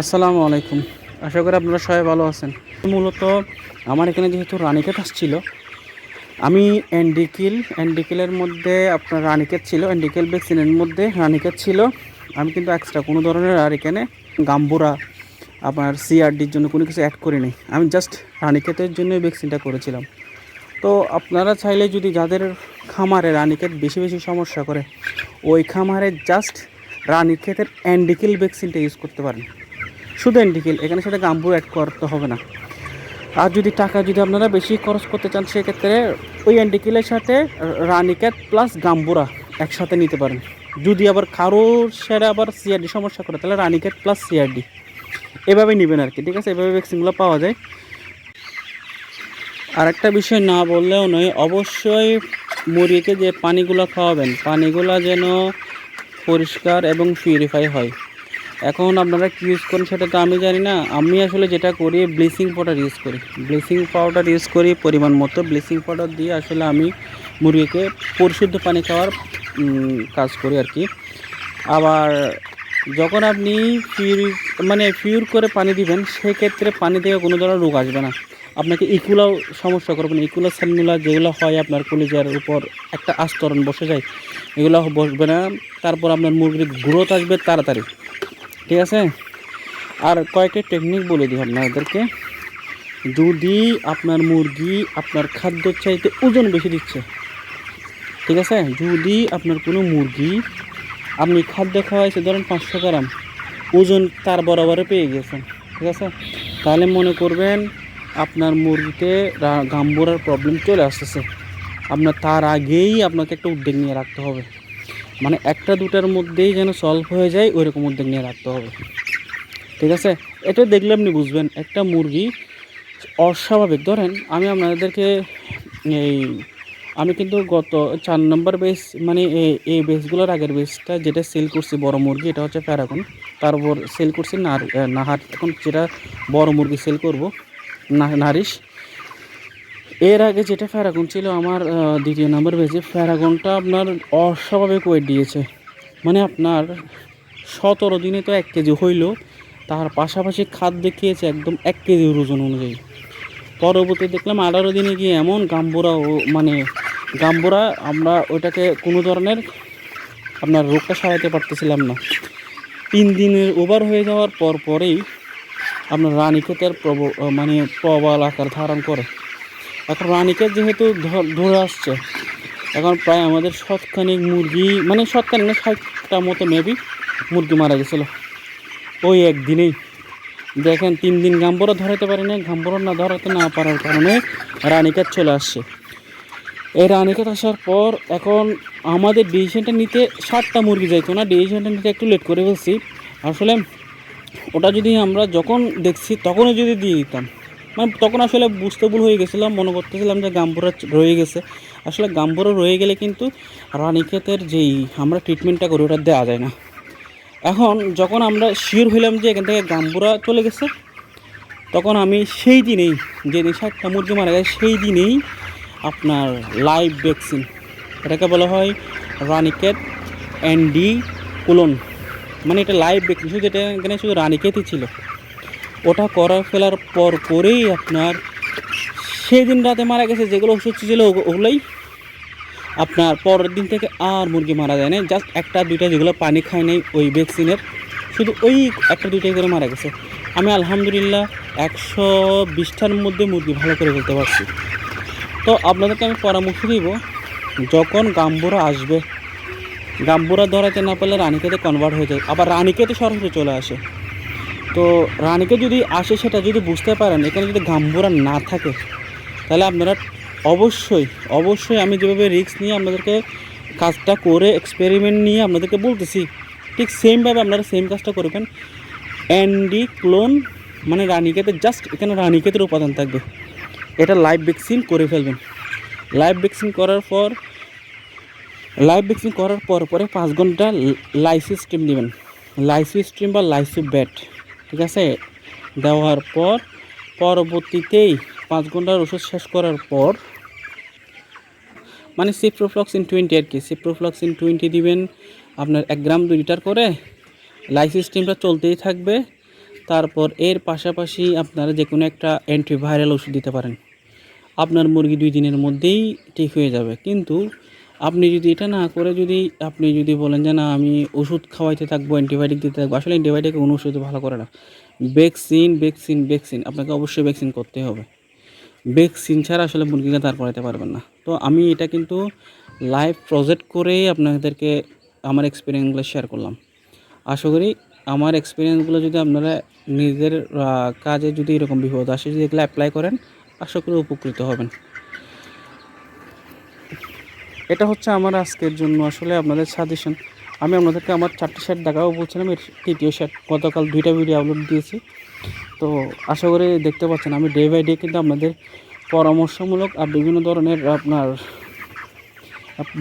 আসসালামু আলাইকুম। আশা করি আপনারা সবাই ভালো আছেন। মূলত আমার এখানে যেহেতু রানিকেট আসছিল, আমি অ্যান্ডিকিল অ্যান্ডিকেলের মধ্যে আপনার রানিকেট ছিল অ্যান্ডিকেল ভ্যাকসিনের মধ্যে রানিকেট ছিল। আমি কিন্তু এক্সট্রা কোনো ধরনের আর এখানে গাম্বুরা, আপনার সিআরডির জন্য কোনো কিছু অ্যাড করিনি। আমি জাস্ট রানিকেটের জন্য ভ্যাকসিনটা করেছিলাম। তো আপনারা চাইলে যদি যাদের খামারে রানিকেট বেশি বেশি সমস্যা করে, ওই খামারে জাস্ট রানিক্ষেতের অ্যান্ডিকেল ভ্যাকসিনটা ইউজ করতে পারেন। শুধু অ্যান্ডিকেল এখানে সেটা গাম্বুর অ্যাড করতে হবে না। আর যদি টাকা যদি আপনারা বেশি খরচ করতে চান, সেক্ষেত্রে ওই অ্যান্ডিকেলের সাথে রানিক্যাট প্লাস গাম্বুরা একসাথে নিতে পারেন। যদি আবার কারোর সেটা আবার সিআরডি সমস্যা করে, তাহলে রানিক্যাট প্লাস সিআরডি এভাবে নেবেন আর কি ঠিক আছে? এভাবে ভ্যাকসিনগুলো পাওয়া যায়। আর একটা বিষয় না বললেও নয়, অবশ্যই মুরগিকে যে পানিগুলো খাওয়াবেন, পানিগুলো যেন পরিষ্কার এবং পিউরিফাই হয়। এখন আপনারা কী ইউজ করেন সেটা তো আমি জানি না। আমি আসলে যেটা করি ব্লিচিং পাউডার ইউজ করি। ব্লিচিং পাউডার ইউজ করি পরিমাণ মতো। ব্লিচিং পাউডার দিয়ে আসলে আমি মুরগিকে পরিশুদ্ধ পানি খাওয়ার কাজ করি আর কি আবার যখন আপনি পিউর মানে পিউর করে পানি দিবেন, সেক্ষেত্রে পানি থেকে কোনো ধরনের রোগ আসবে না। আপনাকে ইকুলাও সমস্যা করবেন ইকুলা সেলুলা যেগুলো হয় আপনার কলিজার উপর একটা আস্তরণ বসে যায়, এগুলো বসবে না। তারপর আপনার মুরগির গ্রোথ আসবে তাড়াতাড়ি। ঠিক আছে? আর কয়েকটা টেকনিক বলে দিই আপনাদেরকে। যদি আপনার মুরগি আপনার খাদ্য চাইতে ওজন বেশি দিচ্ছে, ঠিক আছে? যদি আপনার কোনো মুরগি আপনি খাদ্য খাওয়াইছে, ধরেন পাঁচশো গ্রাম, ওজন তার বরাবরে পেয়ে গেছেন, ঠিক আছে? তাহলে মনে করবেন আপনার মুরগিতে গাম্বুরার প্রবলেম চলে আসতেছে। আপনার তার আগেই আপনাকে একটা উদ্যোগ নিয়ে রাখতে হবে। মানে একটা দুটার মধ্যেই যেন সলভ হয়ে যায় ওই রকম উদ্যোগ নিয়ে রাখতে হবে। ঠিক আছে? এটা দেখলে আপনি বুঝবেন, একটা মুরগি অস্বাভাবিক। ধরেন, আমি আপনাদেরকে এই, আমি কিন্তু গত চার নম্বর বেস মানে এই- বেসগুলোর আগের বেসটা যেটা সেল করছি বড় মুরগি, এটা হচ্ছে প্যারাগন তারপর সেল করছি নার নাহার। এখন যেটা বড় মুরগি সেল করব নারিশ এর আগে যেটা ফ্যারাগন ছিল, আমার দ্বিতীয় নাম্বার বেজে ফ্যারাগনটা আপনার অস্বাভাবিক ওয়েট দিয়েছে। মানে আপনার সতেরো দিনে তো এক কেজি হইল, তার পাশাপাশি খাদ্য খেয়েছে একদম এক কেজি ওজন অনুযায়ী। পরবর্তী দেখলাম আঠারো দিনে গিয়ে এমন গাম্বুরা মানে গাম্বুরা, আমরা ওইটাকে কোনো ধরনের আপনার রোগটা সারাতে পারতেছিলাম না। তিন দিনের ওভার হয়ে যাওয়ার পর পরেই আপনার রানীক্ষেতের প্রব মানে প্রবল আকার ধারণ করে। এখন রানীক্ষেত যেহেতু ধরে আসছে, এখন প্রায় আমাদের শতখানিক মুরগি মানে শতখানিক না, ষাটটা মতো মেবি মুরগি মারা গেছিল। ওই একদিনেই। দেখেন, তিন দিন গাম্বরা ধরাতে পারি না গাম্বরা না ধরাতে না পারার কারণে রানীক্ষেত চলে আসছে। এই রানীক্ষেত আসার পর এখন আমাদের ডিসিশনটা নিতে সাতটা মুরগি যাইতো না, ডিসিশনটা নিতে একটু লেট করে ফেলছি। আসলে ওটা যদি আমরা যখন দেখছি তখনও যদি দিয়ে দিতাম। মানে তখন আসলে বুঝতে ভুল হয়ে গেছিলাম, মনে করতেছিলাম যে গাম্বুরা রয়ে গেছে। আসলে গাম্বুরা রয়ে গেলে কিন্তু রানীক্ষেতের যেই আমরা ট্রিটমেন্টটা করি, ওটা দেওয়া যায় না। এখন যখন আমরা শিওর হইলাম যে এখান থেকে গাম্বুরা চলে গেছে, তখন আমি সেই দিনেই যে ষাটটা মুরগি মারা গেছে, সেই দিনেই আপনার লাইভ ভ্যাকসিন এটাকে বলা হয় রানিকেট অ্যান্ডি কুলন। মানে এটা লাইভ ভ্যাকসিন শুধু এটা এখানে শুধু রানিকেতই ছিল। ওটা করা ফেলার পর পরেই আপনার সেই দিন রাতে মারা গেছে যেগুলো ওষুধ ছিল ওগু- ওগুলোই। আপনার পরের দিন থেকে আর মুরগি মারা যায় না জাস্ট একটা, দুইটা যেগুলো পানি খায় নাই ওই ভ্যাকসিনের। শুধু ওই একটা, দুইটাই করে মারা গেছে। আমি আলহামদুলিল্লাহ একশো বিশটার মধ্যে মুরগি ভালো করে ফেলতে পারছি। তো আপনাদেরকে আমি পরামর্শ দিব, যখন গাম্বুরা আসবে, গাম্বুরা ধরাতে না পারলে রানীকেতে কনভার্ট হয়ে যায়। আবার রানীকেতে সরাসরি চলে আসে। তো রানীকে যদি আসে, সেটা যদি বুঝতে পারেন, এখানে যদি গাম্বুরা না থাকে, তাহলে আপনারা অবশ্যই অবশ্যই আমি যেভাবে রিস্ক নিয়ে আপনাদেরকে কাজটা করে এক্সপেরিমেন্ট নিয়ে আপনাদেরকে বলতেছি, ঠিক সেমভাবে আপনারা সেম কাজটা করবেন। অ্যান্ডি ক্লোন মানে রানীকেতে জাস্ট এখানে রানীকেতের উপাদান থাকবে। এটা লাইভ ভ্যাকসিন করে ফেলবেন। লাইভ ভ্যাকসিন করার পর লাইভ ভ্যাকসিন করার পর পরে পাঁচ ঘণ্টা লাইসি স্ট্রিম নেবেন লাইসি স্ট্রিম বা লাইসি ব্যাট ঠিক আছে? দেওয়ার পর পরবর্তীতেই পাঁচ ঘণ্টার ওষুধ শেষ করার পর মানে সিপ্রোফ্লক্সিন টোয়েন্টি আর কি সিপ্রোফ্লক্সিন টোয়েন্টি দিবেন আপনার এক গ্রাম দুই লিটার করে। লাইসি স্ট্রিমটা চলতেই থাকবে। তারপর এর পাশাপাশি আপনারা যে কোনো একটা অ্যান্টিভাইরাল ওষুধ দিতে পারেন। আপনার মুরগি দুই দিনের মধ্যেই ঠিক হয়ে যাবে। কিন্তু আপনি যদি এটা না করে যদি আপনি যদি বলেন যে না, আমি ওষুধ খাওয়াইতে থাকব অ্যান্টিবায়োটিক দিতে থাকব, আসলে অ্যান্টিবায়োটিক কোনো ওষুধ ভালো করে না। ভ্যাকসিন ভ্যাকসিন ভ্যাকসিন আপনাকে অবশ্যই ভ্যাকসিন করতে হবে। ভ্যাকসিন ছাড়া আসলে মুরগিকে দাঁড় করাতে পারবেন না। তো আমি এটা কিন্তু লাইভ প্রজেক্ট করেই আপনাদেরকে আমার এক্সপিরিয়েন্সগুলো শেয়ার করলাম। আশা করি আমার এক্সপিরিয়েন্সগুলো যদি আপনারা নিজের কাজে যদি এরকম বিপদ আসে, যদি এগুলো অ্যাপ্লাই করেন, আশা করি উপকৃত হবেন। এটা হচ্ছে আমার আজকের জন্য আসলে আপনাদের সাজেশন আমি আপনাদেরকে আমার চারটি শার্ট দেখাবো বলছিলাম, এর তৃতীয় শার্ট গতকাল দুইটা ভিডিও আপলোড দিয়েছি। তো আশা করি দেখতে পাচ্ছেন, আমি ডে বাই ডে কিন্তু আপনাদের পরামর্শমূলক আর বিভিন্ন ধরনের আপনার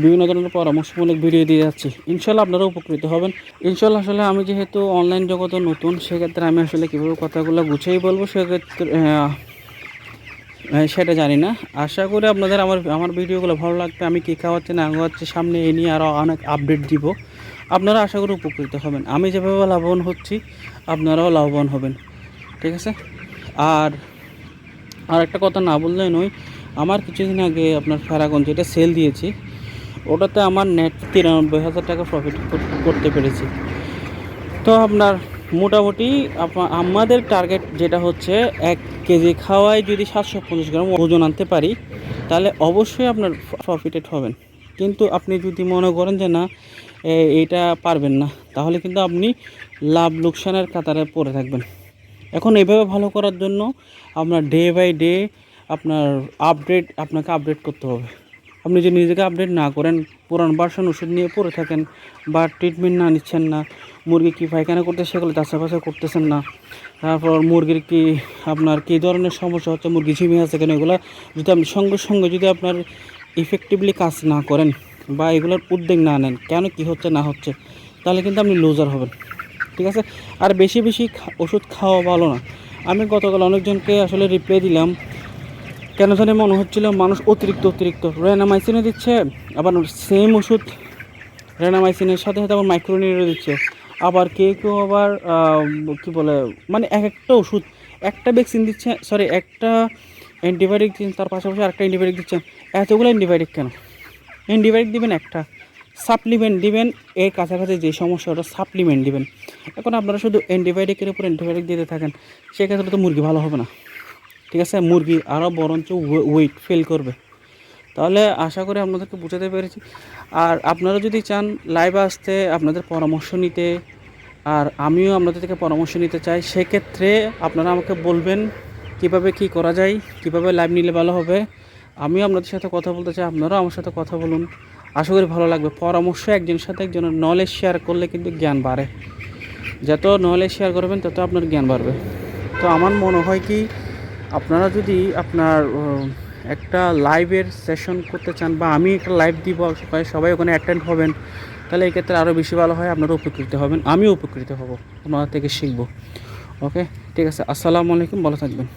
বিভিন্ন ধরনের পরামর্শমূলক ভিডিও দিয়ে যাচ্ছি। ইনশাল্লাহ আপনারা উপকৃত হবেন। ইনশাল্লাহ আসলে আমি যেহেতু অনলাইন জগতে নতুন, সেক্ষেত্রে আমি আসলে কীভাবে কথাগুলো গুছিয়েই বলব, সেক্ষেত্রে সেটা জানি না। আশা করি আপনাদের আমার আমার ভিডিওগুলো ভালো লাগবে। আমি কী খাওয়াচ্ছি, না খাওয়াচ্ছি, সামনে এ নিয়ে আরও অনেক আপডেট দিব। আপনারা আশা করি উপকৃত হবেন। আমি যেভাবে লাভবান হচ্ছি, আপনারাও লাভবান হবেন। ঠিক আছে? আর আর একটা কথা না বললে নয়, আমার কিছুদিন আগে আপনার ফেরাগঞ্জ যেটা সেল দিয়েছি। ওটাতে আমার নেট তিরানব্বই হাজার টাকা প্রফিট করতে পেরেছি। তো আপনার মোটামুটি আমাদের টার্গেট যেটা হচ্ছে এক কেজি খাওয়ায় যদি সাতশো পঞ্চাশ গ্রাম ওজন আনতে পারি, তাহলে অবশ্যই আপনার প্রফিটেড হবেন। কিন্তু আপনি যদি মনে করেন যে না এটা পারবেন না, তাহলে কিন্তু আপনি লাভ লোকসানের কাতারে পড়ে থাকবেন। এখন এভাবে ভালো করার জন্য আপনার ডে বাই ডে আপনার আপডেট আপনাকে আপডেট করতে হবে। আপনি যদি নিজেকে আপডেট না করেন, পুরান ভার্সন ওষুধ নিয়ে পড়ে থাকেন বা ট্রিটমেন্ট না নিচ্ছেন না মুরগি কি পায়খানা করতে সেগুলো চাষাবাসা করতেছেন না। তারপর মুরগির কি আপনার কী ধরনের সমস্যা হচ্ছে? মুরগি ঝিমিয়ে আছে কেন? এগুলো যদি আপনি সঙ্গে সঙ্গে যদি আপনার ইফেক্টিভলি কাজ না করেন বা এগুলোর উদ্যোগ না নেন, কেন কি হচ্ছে না হচ্ছে, তাহলে কিন্তু আপনি লুজার হবেন। ঠিক আছে? আর বেশি বেশি ওষুধ খাওয়া ভালো না। আমি গতকাল অনেকজনকে আসলে রিপ্লাই দিলাম, কেন জানি মনে হচ্ছিল মানুষ অতিরিক্ত অতিরিক্ত। রেনামাইসিনে দিচ্ছে, আবার সেম ওষুধ রেনামাইসিনের সাথে সাথে আবার মাইক্রোনিরও দিচ্ছে। আবার কেউ কেউ আবার কি বলে মানে এক একটা ওষুধ, একটা ভ্যাকসিন দিচ্ছে সরি একটা অ্যান্টিবায়োটিক দিচ্ছেন তার পাশাপাশি আরেকটা অ্যান্টিবায়োটিক দিচ্ছেন এতগুলো অ্যান্টিবায়োটিক কেন? অ্যান্টিবায়োটিক দিবেন একটা সাপ্লিমেন্ট দিবেন, এর কাছাকাছি যে সমস্যা, ওটা সাপ্লিমেন্ট দিবেন। এখন আপনারা শুধু অ্যান্টিবায়োটিকের উপর অ্যান্টিবায়োটিক দিতে থাকেন, সেক্ষেত্রে তো মুরগি ভালো হবে না। ঠিক আছে? মুরগি আরও বরঞ্চ ওয়েট ফেল করবে। তাহলে আশা করি আপনাদেরকে বোঝাতে পেরেছি। আর আপনারা যদি চান লাইভে আসতে, আপনাদের পরামর্শ নিতে, আর আমিও আপনাদের থেকে পরামর্শ নিতে চাই, সেক্ষেত্রে আপনারা আমাকে বলবেন কীভাবে কি করা যায়, কীভাবে লাইভ নিলে ভালো হবে। আমিও আপনাদের সাথে কথা বলতে চাই, আপনারাও আমার সাথে কথা বলুন। আশা করি ভালো লাগবে। পরামর্শ একজনের সাথে একজনের নলেজ শেয়ার করলে কিন্তু জ্ঞান বাড়ে। যত নলেজ শেয়ার করবেন, তত আপনার জ্ঞান বাড়বে। তো আমার মনে হয় কি, আপনারা যদি আপনার একটা লাইভের সেশন করতে চান বা আমি একটা লাইভ দিব, সবাই ওখানে অ্যাটেন্ড হবেন, তাহলে এই ক্ষেত্রে আরও বেশি ভালো হয়, আপনারা উপকৃত হবেন, আমিও উপকৃত হব ওনারা থেকে শিখব। ওকে ঠিক আছে, আসসালামু আলাইকুম, ভালো থাকবেন।